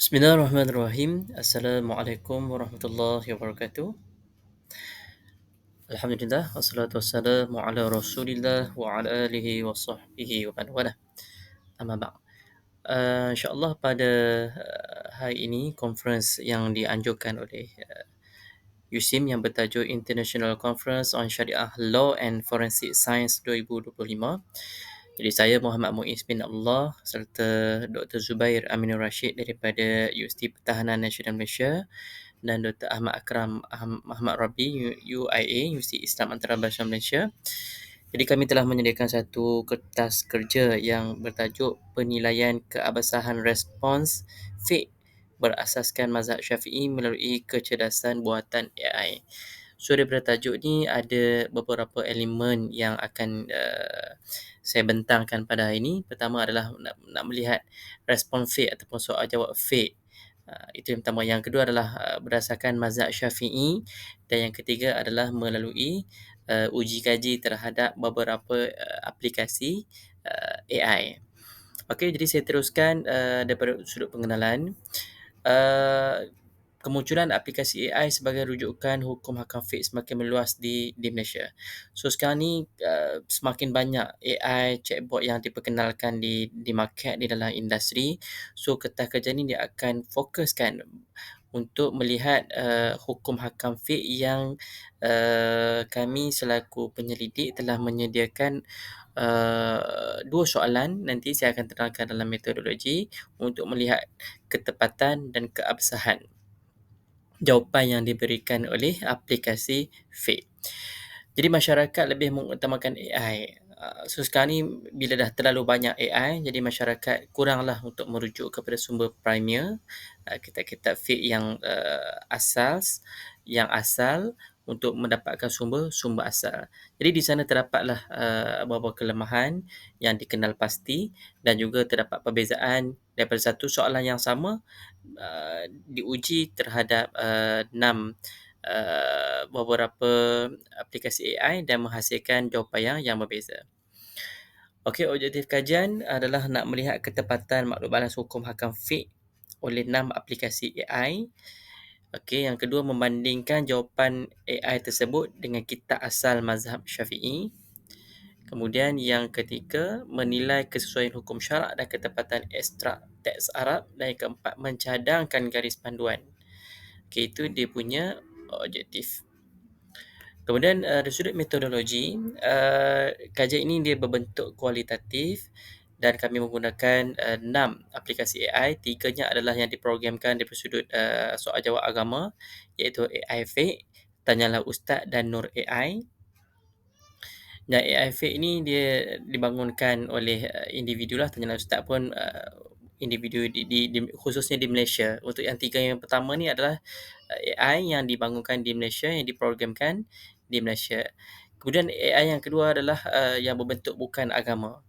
Bismillahirrahmanirrahim. Assalamualaikum warahmatullahi wabarakatuh. Alhamdulillah wassalatu wassalamu ala Rasulillah wa ala alihi wa sahbihi wa man wala. Amma ba'd. Uh, InsyaAllah pada uh, hari ini conference yang dianjurkan oleh uh, USIM yang bertajuk International Conference on Sharia Law and Forensic Science 2025 jadi saya Muhammad Muiz bin Allah serta Dr. Zubair Aminur Rashid daripada Universiti Pertahanan Nasional Malaysia dan Dr. Ahmad Akram Ahmad Rabi UIA Universiti Islam Antarabangsa Malaysia. Jadi kami telah menyediakan satu kertas kerja yang bertajuk Penilaian Keabsahan Respons Fake berasaskan mazhab Syafi'i melalui kecerdasan buatan AI. So daripada tajuk ni ada beberapa elemen yang akan uh, saya bentangkan pada hari ini. Pertama adalah nak, nak melihat respon fake ataupun soal jawab fake. Uh, itu yang pertama. Yang kedua adalah uh, berdasarkan mazhab syafi'i. Dan yang ketiga adalah melalui uh, uji kaji terhadap beberapa uh, aplikasi uh, AI. Okey, jadi saya teruskan uh, daripada sudut pengenalan. Uh, kemunculan aplikasi AI sebagai rujukan hukum hakam fiqh semakin meluas di di Malaysia. So sekarang ni uh, semakin banyak AI chatbot yang diperkenalkan di di market di dalam industri. So kertas kerja ni dia akan fokuskan untuk melihat uh, hukum hakam fiqh yang uh, kami selaku penyelidik telah menyediakan uh, dua soalan nanti saya akan terangkan dalam metodologi untuk melihat ketepatan dan keabsahan jawapan yang diberikan oleh aplikasi fake. Jadi masyarakat lebih mengutamakan AI. Uh, so sekarang ni bila dah terlalu banyak AI, jadi masyarakat kuranglah untuk merujuk kepada sumber primer, uh, kitab-kitab fake yang uh, asal, yang asal untuk mendapatkan sumber sumber asal. Jadi di sana terdapatlah uh, beberapa kelemahan yang dikenal pasti dan juga terdapat perbezaan daripada satu soalan yang sama uh, diuji terhadap uh, enam uh, beberapa aplikasi AI dan menghasilkan jawapan yang, yang berbeza. Okey, objektif kajian adalah nak melihat ketepatan maklum balas hukum hakam fiqh oleh enam aplikasi AI. Okey, yang kedua membandingkan jawapan AI tersebut dengan kitab asal mazhab Syafi'i. Kemudian yang ketiga, menilai kesesuaian hukum syarak dan ketepatan ekstrak teks Arab. Dan yang keempat, mencadangkan garis panduan. Okay, itu dia punya objektif. Kemudian uh, dari sudut metodologi, uh, kajian ini dia berbentuk kualitatif dan kami menggunakan uh, enam aplikasi AI. Tiganya adalah yang diprogramkan dari sudut uh, soal jawab agama iaitu AI Fake, Tanyalah Ustaz dan Nur AI. Dan AI fake ni dia dibangunkan oleh uh, individu lah. Tanya Ustaz pun uh, individu di, di, di, khususnya di Malaysia. Untuk yang tiga yang pertama ni adalah uh, AI yang dibangunkan di Malaysia, yang diprogramkan di Malaysia. Kemudian AI yang kedua adalah uh, yang berbentuk bukan agama.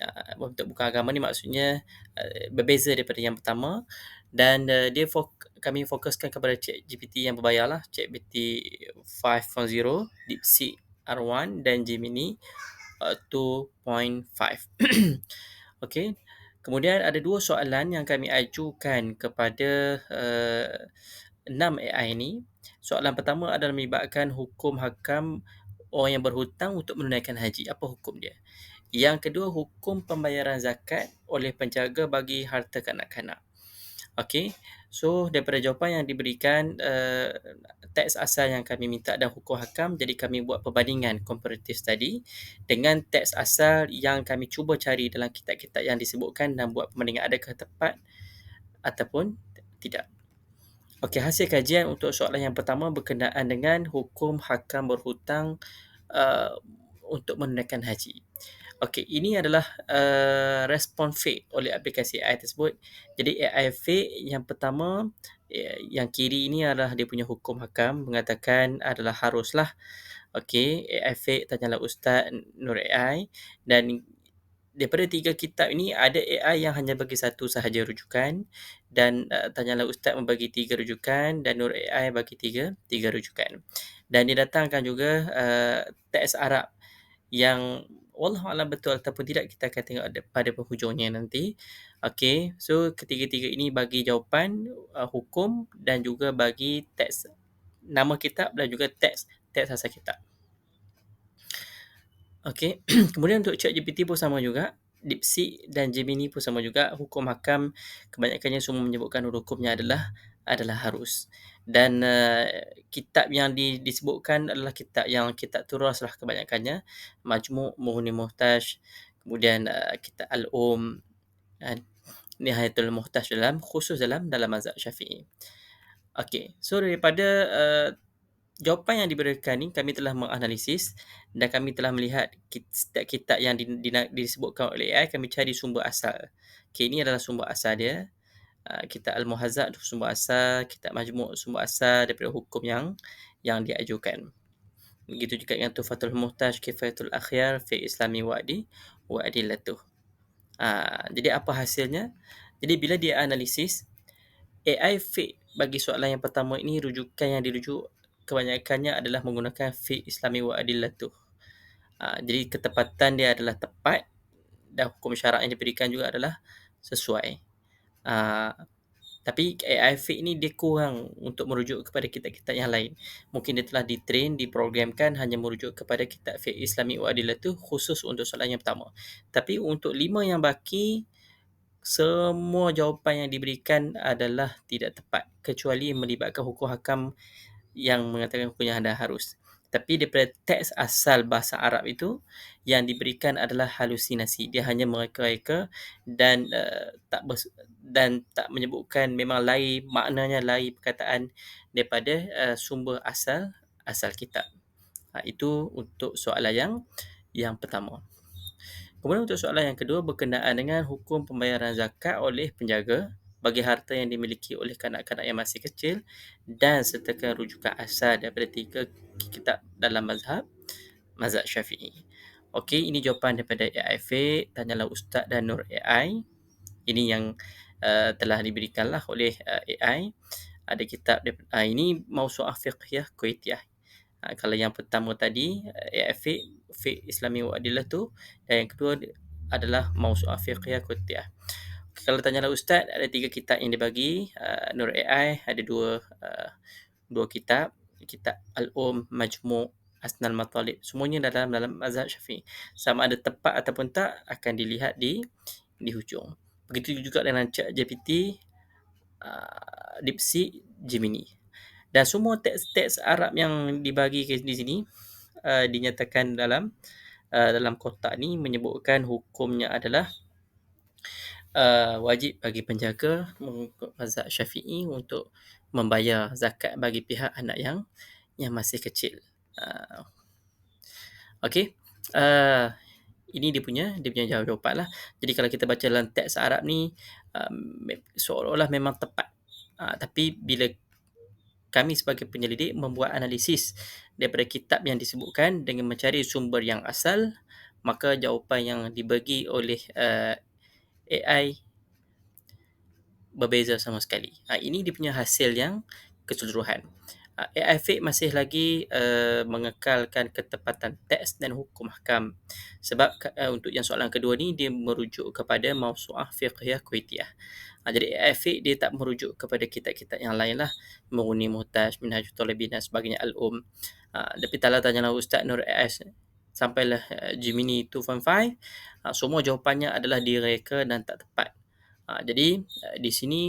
Uh, berbentuk bukan agama ni maksudnya uh, berbeza daripada yang pertama. Dan uh, dia fok- kami fokuskan kepada chat GPT yang berbayar lah. Chat GPT 5.0, DeepSeek R1 dan Gemini uh, 2.5. Okey. Kemudian ada dua soalan yang kami ajukan kepada uh, 6 AI ini. Soalan pertama adalah melibatkan hukum hakam orang yang berhutang untuk menunaikan haji. Apa hukum dia? Yang kedua, hukum pembayaran zakat oleh penjaga bagi harta kanak-kanak. Okey. So daripada jawapan yang diberikan uh, teks asal yang kami minta dan hukum hakam jadi kami buat perbandingan comparative study dengan teks asal yang kami cuba cari dalam kitab-kitab yang disebutkan dan buat perbandingan adakah tepat ataupun tidak. Okey, hasil kajian untuk soalan yang pertama berkenaan dengan hukum hakam berhutang uh, untuk menunaikan haji. Okey, ini adalah uh, respon fake oleh aplikasi AI tersebut. Jadi AI fake yang pertama, eh, yang kiri ini adalah dia punya hukum hakam mengatakan adalah haruslah Okey, AI fake tanyalah Ustaz Nur AI dan daripada tiga kitab ini ada AI yang hanya bagi satu sahaja rujukan dan uh, tanyalah Ustaz membagi tiga rujukan dan Nur AI bagi tiga tiga rujukan. Dan didatangkan juga uh, teks Arab yang wallahu alam betul ataupun tidak kita akan tengok ada- pada penghujungnya nanti. Okey, so ketiga-tiga ini bagi jawapan uh, hukum dan juga bagi teks nama kitab dan juga teks teks asal kitab. Okey, kemudian untuk ChatGPT pun sama juga. DeepSeek dan Gemini pun sama juga. Hukum hakam kebanyakannya semua menyebutkan hukumnya adalah adalah harus. Dan uh, kitab yang di, disebutkan adalah kitab yang kitab turas lah kebanyakannya. Majmu' Muhni Muhtaj, kemudian uh, kitab Al-Um, uh, Nihayatul Muhtaj dalam khusus dalam dalam mazhab Syafi'i. Okey, so daripada uh, jawapan yang diberikan ni kami telah menganalisis dan kami telah melihat setiap kitab yang di, di, disebutkan oleh AI kami cari sumber asal. Okey, ini adalah sumber asal dia. Uh, kitab Al-Muhazzab sumber asal, kitab Majmu' sumber asal daripada hukum yang yang diajukan. Begitu juga dengan Tufatul Muhtaj, Kifayatul Akhyar, Fi Islami Wa'di, Wa'di Latuh. Uh, jadi apa hasilnya? Jadi bila dia analisis, AI fit bagi soalan yang pertama ini rujukan yang dirujuk kebanyakannya adalah menggunakan fi Islami Wa'di Latuh. Uh, jadi ketepatan dia adalah tepat dan hukum syarak yang diberikan juga adalah sesuai. Uh, tapi AI fit ni dia kurang untuk merujuk kepada kitab-kitab yang lain. Mungkin dia telah ditrain, diprogramkan hanya merujuk kepada kitab fiqh Islami wa adilah tu khusus untuk soalan yang pertama. Tapi untuk lima yang baki, semua jawapan yang diberikan adalah tidak tepat kecuali melibatkan hukum hakam yang mengatakan hukumnya anda harus. Tapi daripada teks asal bahasa Arab itu yang diberikan adalah halusinasi. Dia hanya mereka-reka dan uh, tak ber, dan tak menyebutkan memang lain maknanya lain perkataan daripada uh, sumber asal asal kitab. Ha, itu untuk soalan yang yang pertama. Kemudian untuk soalan yang kedua berkenaan dengan hukum pembayaran zakat oleh penjaga bagi harta yang dimiliki oleh kanak-kanak yang masih kecil dan sertakan rujukan asal daripada tiga kitab dalam mazhab mazhab Syafi'i. Okey, ini jawapan daripada AI Fake, tanyalah Ustaz dan Nur AI. Ini yang uh, telah diberikanlah oleh uh, AI. Ada kitab uh, ini Mausu'ah Fiqhiyah Kuwaitiyah. Uh, kalau yang pertama tadi Fake, Fake Islami wa Adilah tu dan yang kedua adalah Mausu'ah Fiqhiyah Kuwaitiyah kalau tanyalah ustaz ada tiga kitab yang dibagi uh, Nur AI ada dua uh, dua kitab. Kitab Al-Um Majmu' Asnal Matalib semuanya dalam dalam mazhab Syafi'i. Sama ada tepat ataupun tak akan dilihat di di hujung. Begitu juga dengan Chat GPT uh, DeepSeek Gemini. Dan semua teks-teks Arab yang dibagi di sini uh, dinyatakan dalam uh, dalam kotak ni menyebutkan hukumnya adalah uh, wajib bagi penjaga mengikut mazhab Syafi'i untuk membayar zakat bagi pihak anak yang yang masih kecil. Uh, Okey. Uh, ini dia punya dia punya jawapan lah. Jadi kalau kita baca dalam teks Arab ni um, seolah-olah memang tepat. Uh, tapi bila kami sebagai penyelidik membuat analisis daripada kitab yang disebutkan dengan mencari sumber yang asal maka jawapan yang dibagi oleh uh, AI berbeza sama sekali. Ha, ini dia punya hasil yang keseluruhan. Ha, AI fake masih lagi uh, mengekalkan ketepatan teks dan hukum hakam. Sebab uh, untuk yang soalan kedua ni dia merujuk kepada mausu'ah fiqhiyah kuwaitiyah. Ha, jadi AI fake dia tak merujuk kepada kitab-kitab yang lain lah. Murni Muhtaj, Minhajul Talibin dan sebagainya Al-Um. Ha, tapi tak lah tanyalah Ustaz Nur AS sampailah uh, Gemini 2.5 uh, semua jawapannya adalah direka dan tak tepat. Uh, jadi uh, di sini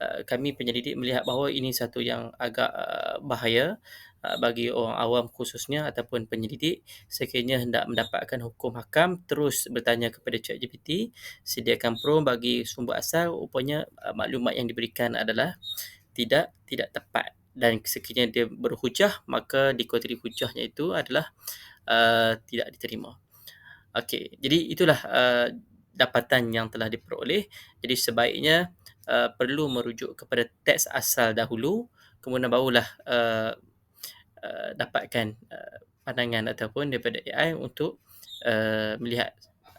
uh, kami penyelidik melihat bahawa ini satu yang agak uh, bahaya uh, bagi orang awam khususnya ataupun penyelidik. Sekiranya hendak mendapatkan hukum hakam terus bertanya kepada ChatGPT sediakan prom bagi sumber asal. Rupanya maklumat yang diberikan adalah tidak tidak tepat. Dan sekiranya dia berhujah maka dikuatiri hujahnya itu adalah uh, tidak diterima. Okey, jadi itulah uh, dapatan yang telah diperoleh. Jadi sebaiknya uh, perlu merujuk kepada teks asal dahulu, kemudian barulah uh, uh, dapatkan uh, pandangan ataupun daripada AI untuk uh, melihat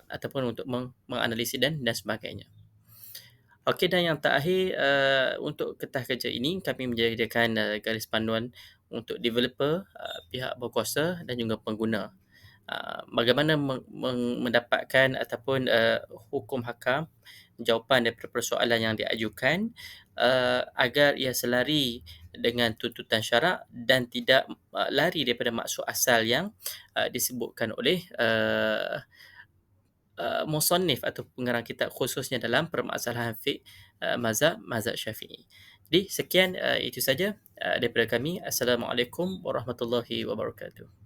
ataupun untuk meng- menganalisis dan dan sebagainya. Okey dan yang terakhir uh, untuk ketah kerja ini kami menyediakan uh, garis panduan untuk developer, uh, pihak berkuasa dan juga pengguna. uh, bagaimana meng- meng- mendapatkan ataupun uh, hukum hakam jawapan daripada persoalan yang diajukan uh, agar ia selari dengan tuntutan syarak dan tidak uh, lari daripada maksud asal yang uh, disebutkan oleh uh, uh, musannif atau pengarang kitab khususnya dalam permasalahan fiqh uh, mazhab mazhab Syafi'i. Jadi sekian uh, itu saja uh, daripada kami. Assalamualaikum warahmatullahi wabarakatuh.